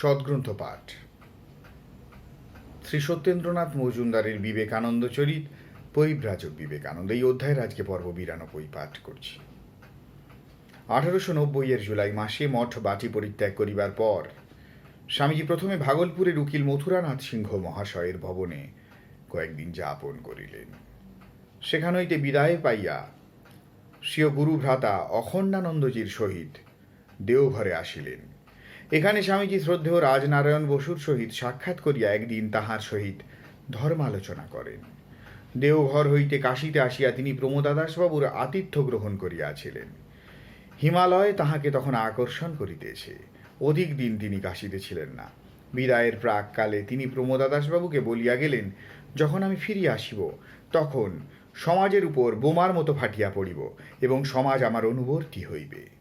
সদ্গ্রন্থ পাঠ। শ্রী সত্যেন্দ্রনাথ মজুমদারের বিবেকানন্দ চরিত, পরিব্রাজক বিবেকানন্দ, এই অধ্যায়ের আজকে পর্ব বিরানব্বই পাঠ করছি। আঠারোশো নব্বইয়ের জুলাই মাসে মঠ বাটি পরিত্যাগ করিবার পর, স্বামীজি প্রথমে ভাগলপুরের উকিল মথুরানাথ সিংহ মহাশয়ের ভবনে কয়েকদিন যাপন করিলেন। সেখান হইতে বিদায় পাইয়া স্বীয় গুরু ভ্রাতা অখণ্ডানন্দজির সহিত দেওঘরে আসিলেন। এখানে স্বামীজি শ্রদ্ধেয় রাজনারায়ণ বসুর সহিত সাক্ষাৎ করিয়া একদিন তাহার সহিত ধর্মালোচনা করেন। দেওঘর হইতে কাশিতে আসিয়া তিনি প্রমোদাদাসবাবুর আতিথ্য গ্রহণ করিয়াছিলেন। হিমালয় তাহাকে তখন আকর্ষণ করিতেছে। অধিক দিন তিনি কাশিতে ছিলেন না। বিদায়ের প্রাককালে তিনি প্রমোদাদাসবাবুকে বলিয়া গেলেন, যখন আমি ফিরিয়া আসিব, তখন সমাজের উপর বোমার মতো ফাটিয়া পড়িব এবং সমাজ আমার অনুবর্তী হইবে।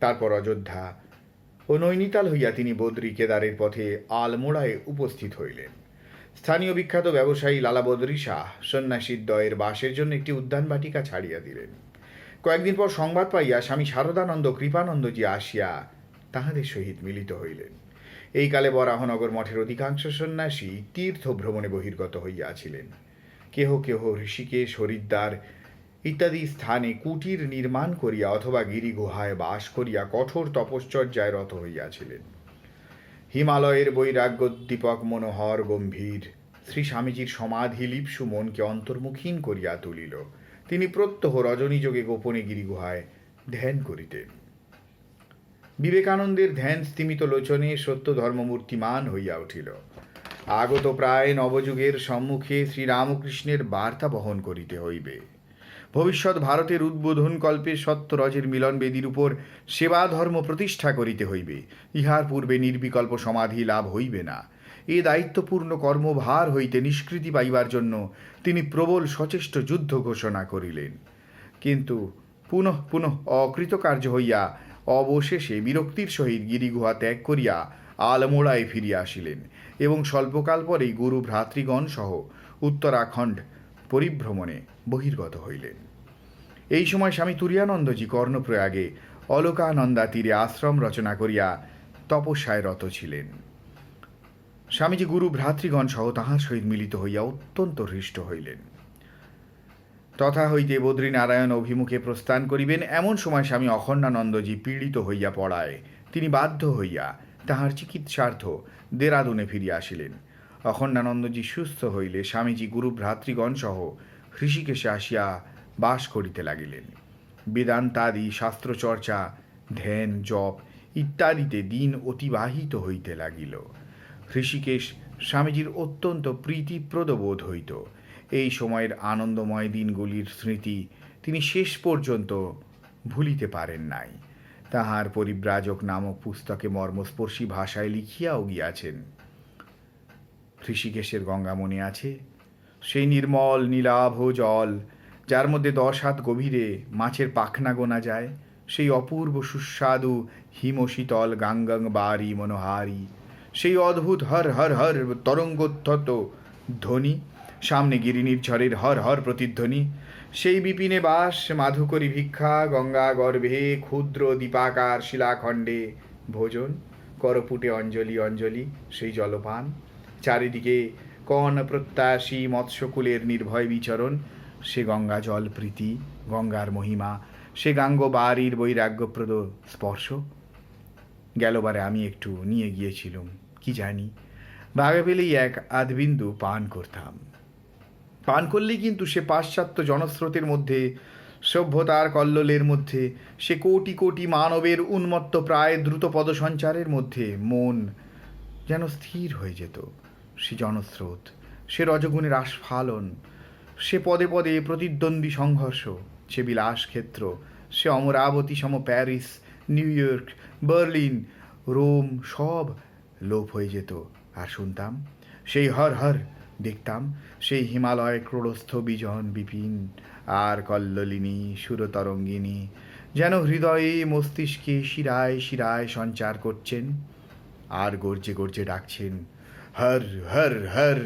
তারপর অযোধ্যা ও নৈনিতাল হইয়া তিনি বদ্রী কেদারের পথে আলমোড়ায় উপস্থিত হইলেন। স্থানীয় বিখ্যাত ব্যবসায়ী লালা বদরি শাহ সন্ন্যাসীর দয়ের বাসের জন্য একটি উদ্যান বাটিকা ছাড়িয়া দিলেন। কয়েকদিন পর সংবাদ পাইয়া স্বামী শারদানন্দ কৃপানন্দজি আসিয়া তাহাদের সহিত মিলিত হইলেন। এই কালে বরাহনগর মঠের অধিকাংশ সন্ন্যাসী তীর্থ ভ্রমণে বহির্গত হইয়াছিলেন। কেহ কেহ ঋষিকেশ, হরিদ্বার ইত্যাদি স্থানে কুটির নির্মাণ করিয়া অথবা গিরিগুহায় বাস করিয়া কঠোর তপশ্চর্যায় রত হইয়াছিলেন। হিমালয়ের বৈরাগ্যোদ্দীপক মনোহর গম্ভীর, শ্রী স্বামীজির সমাধি লিপসু মনকে অন্তর্মুখীন করিয়া তুলিল। তিনি প্রত্যহ রজনীযোগে গোপনে গিরিগুহায় ধ্যান করিতেন। বিবেকানন্দের ধ্যান স্তিমিত লোচনে সত্য ধর্মমূর্তিমান হইয়া উঠিল। আগত প্রায় নবযুগের সম্মুখে শ্রীরামকৃষ্ণের বার্তা বহন করিতে হইবে। ভবিষ্যৎ ভারতের উদ্বোধন কল্পে সত্যরজের মিলন বেদির উপর সেবা ধর্ম প্রতিষ্ঠা করিতে হইবে। ইহার পূর্বে নির্বিকল্প সমাধি লাভ হইবে না। এ দায়িত্বপূর্ণ কর্মভার হইতে নিষ্কৃতি পাইবার জন্য তিনি প্রবল সচেষ্ট যুদ্ধ ঘোষণা করিলেন। কিন্তু পুনঃ পুনঃ অকৃতকার্য হইয়া অবশেষে বিরক্তির সহিত গিরিগুহা ত্যাগ করিয়া আলমোড়ায় ফিরিয়া আসিলেন এবং স্বল্পকাল পরেই গুরু ভ্রাতৃগণ সহ উত্তরাখণ্ড পরিভ্রমণে বহির্গত হইলেন। এই সময় স্বামী তুরিয়ানন্দজি কর্ণপ্রয়াগে অলকানন্দা তীরে আশ্রম রচনা করিয়া তপস্যায় রত ছিলেন। স্বামীজি গুরু ভ্রাতৃগণ সহ তাহার সহিত মিলিত হইয়া অত্যন্ত হৃষ্ট হইলেন। তথা হইতে বদ্রীনারায়ণ অভিমুখে প্রস্থান করিবেন, এমন সময় স্বামী অখণ্ডানন্দজি পীড়িত হইয়া পড়ায়, তিনি বাধ্য হইয়া তাহার চিকিৎসার্থ দেরাদুনে ফিরিয়া আসিলেন। অখণ্ডানন্দজি সুস্থ হইলে স্বামীজি গুরু ভ্রাতৃগণ সহ হৃষিকেশে আসিয়া বাস করিতে লাগিলেন। বেদান্তাদি শাস্ত্রচর্চা, ধ্যান, জপ ইত্যাদিতে দিন অতিবাহিত হইতে লাগিল। হৃষিকেশ স্বামীজির অত্যন্ত প্রীতিপ্রদ বোধ হইত। এই সময়ের আনন্দময় দিনগুলির স্মৃতি তিনি শেষ পর্যন্ত ভুলিতে পারেন নাই। তাহার পরিব্রাজক নামক পুস্তকে মর্মস্পর্শী ভাষায় লিখিয়াও গিয়াছেন। ঋষিকেশের গঙ্গা মনে আছে? সেই নির্মল, নীলাভ জল, যার মধ্যে দশ হাত গভীরে মাছের পাখনা গোনা যায়, সেই অপূর্ব সুস্বাদু হিমশীতল গাঙ্গাং বারি মনোহারি, সেই অদ্ভুত হর হর হর তরঙ্গোত্থত ধ্বনি, সামনে গিরিনীর ঝড়ের হর হর প্রতিধ্বনি, সেই বিপিনে বাস মাধুকরী ভিক্ষা, গঙ্গা গর্ভে ক্ষুদ্র দীপাকার শিলাখণ্ডে ভোজন, করপুটে অঞ্জলি অঞ্জলি, সেই জলপান। চারিদিকে কন প্রত্যাশী মৎস্যকুলের নির্ভয় বিচরণ, সে গঙ্গা জল প্রীতি, গঙ্গার মহিমা, সে গাঙ্গ বাড়ির বৈরাগ্যপ্রদ স্পর্শ। গেলবারে আমি একটু নিয়ে গিয়েছিলুম, কি জানি। ভাগে পেলেই এক আধবিন্দু পান করতাম। পান করলেই কিন্তু সে পাশ্চাত্য জনস্রোতের মধ্যে, সভ্যতার কল্লোলের মধ্যে, সে কোটি কোটি মানবের উন্মত্ত প্রায় দ্রুত পদসঞ্চারের মধ্যে মন যেন স্থির হয়ে যেত। সে জনস্রোত, সে রজগুণের আস্ফালন, সে পদে পদে প্রতিদ্বন্দ্বী সংঘর্ষ, সে বিলাস ক্ষেত্র, সে অমরাবতী সম Paris, New York, Berlin, Rome, সব লোপ হয়ে যেত। আর শুনতাম, সেই হর হর দেখতাম, সেই হিমালয় ক্রোড়স্থ বিজন বিপিন, আর কল্লোলিনী, সুরতরঙ্গিনী, যেন হৃদয়ে মস্তিষ্কে শিরায় শিরায় সঞ্চার করছেন, আর গর্জে গর্জে ডাকছেন হর হর হর